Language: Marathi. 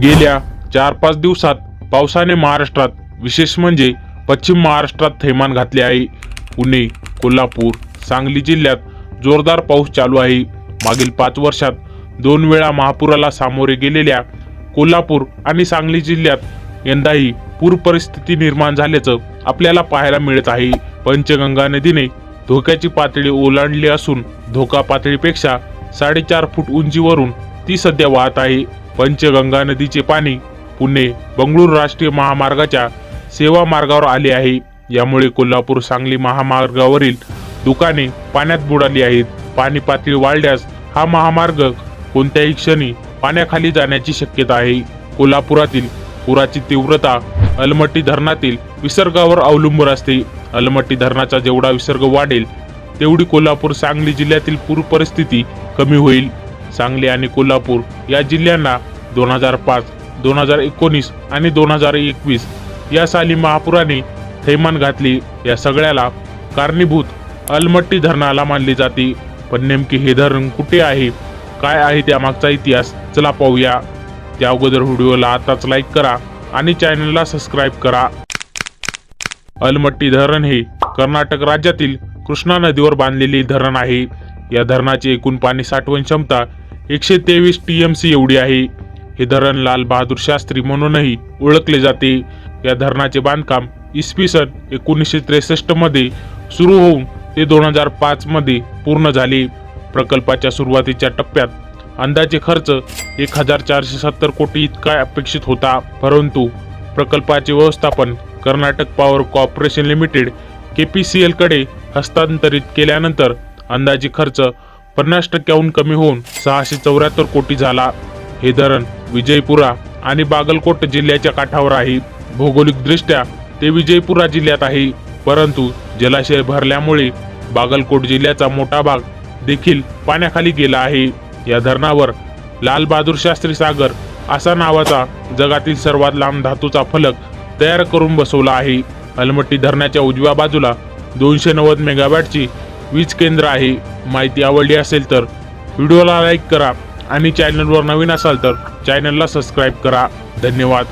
गेल्या चार पाच दिवसात पावसाने महाराष्ट्रात विशेष म्हणजे पश्चिम महाराष्ट्रात थैमान घातले आहे. पुणे कोल्हापूर सांगली जिल्ह्यात जोरदार पाऊस चालू आहे. मागील पाच वर्षात दोन वेळा महापुराला सामोरे गेलेल्या कोल्हापूर आणि सांगली जिल्ह्यात यंदाही पूर परिस्थिती निर्माण झाल्याचं आपल्याला पाहायला मिळत आहे. पंचगंगा नदीने धोक्याची पातळी ओलांडली असून धोका पातळीपेक्षा साडेचार फूट उंचीवरून ती सध्या वाहत आहे. पंचगंगा नदीचे पाणी पुणे बंगळूर राष्ट्रीय महामार्गाच्या सेवा मार्गावर आले आहे. यामुळे कोल्हापूर सांगली महामार्गावरील दुकाने पाण्यात बुडाली आहेत. पाणी पातळी वाढल्यास हा महामार्ग कोणत्याही क्षणी पाण्याखाली जाण्याची शक्यता आहे. कोल्हापुरातील पुराची तीव्रता अलमट्टी धरणातील विसर्गावर अवलंबून असते. अलमट्टी धरणाचा जेवढा विसर्ग वाढेल तेवढी कोल्हापूर सांगली जिल्ह्यातील पूर परिस्थिती कमी होईल. सांगली आणि कोल्हापूर या जिल्ह्यांना दोन हजार पाच दोन हजार एकोणीस आणि दोन हजार एकवीस या साली महापुराने थैमान घातली. या सगळ्याला कारणीभूत अलमट्टी धरणाला मानली जाते. पण नेमके हे धरण कुठे आहे? काय आहे त्यामागचा इतिहास? चला पाहूया. त्या अगोदर व्हिडिओला आताच लाईक करा आणि चॅनलला सबस्क्राईब करा. अलमट्टी धरण हे कर्नाटक राज्यातील कृष्णा नदीवर बांधलेले धरण आहे. या धरणाची एकूण पाणी साठवण क्षमता एकशे तेवीस टी एम सी एवढी आहे. हे धरण लाल बहादूर शास्त्री म्हणूनही ओळखले जाते. या धरणाचे बांधकाम इसवी सन एकोणीसशे त्रेसष्टमध्ये सुरू होऊन ते दोन हजार पाच मध्ये पूर्ण झाले. प्रकल्पाच्या सुरुवातीच्या टप्प्यात अंदाजे खर्च एक हजार चारशे सत्तर कोटी इतका अपेक्षित होता. परंतु प्रकल्पाचे व्यवस्थापन Karnataka power corporation limited K P C एलकडे हस्तांतरित केल्यानंतर अंदाजे खर्च पन्नास टक्क्याहून कमी होऊन सहाशे चौऱ्याहत्तर कोटी झाला. हे धरण विजयपुरा आणि बागलकोट जिल्ह्याच्या काठावर आहे. भौगोलिकदृष्ट्या ते विजयपुरा जिल्ह्यात आहे. परंतु जलाशय भरल्यामुळे बागलकोट जिल्ह्याचा मोठा भाग देखील पाण्याखाली गेला आहे. या धरणावर लाल बहादूर शास्त्री सागर असा नावाचा जगातील सर्वात लांब धातूचा फलक तयार करून बसवला आहे. अलमट्टी धरणाच्या उजव्या बाजूला दोनशे नव्वद मेगावॅटची वीज केंद्र आहे. माहिती आवडली असेल तर व्हिडिओला लाईक करा आणि चॅनलवर नवीन असाल तर चॅनलला सबस्क्राईब करा. धन्यवाद.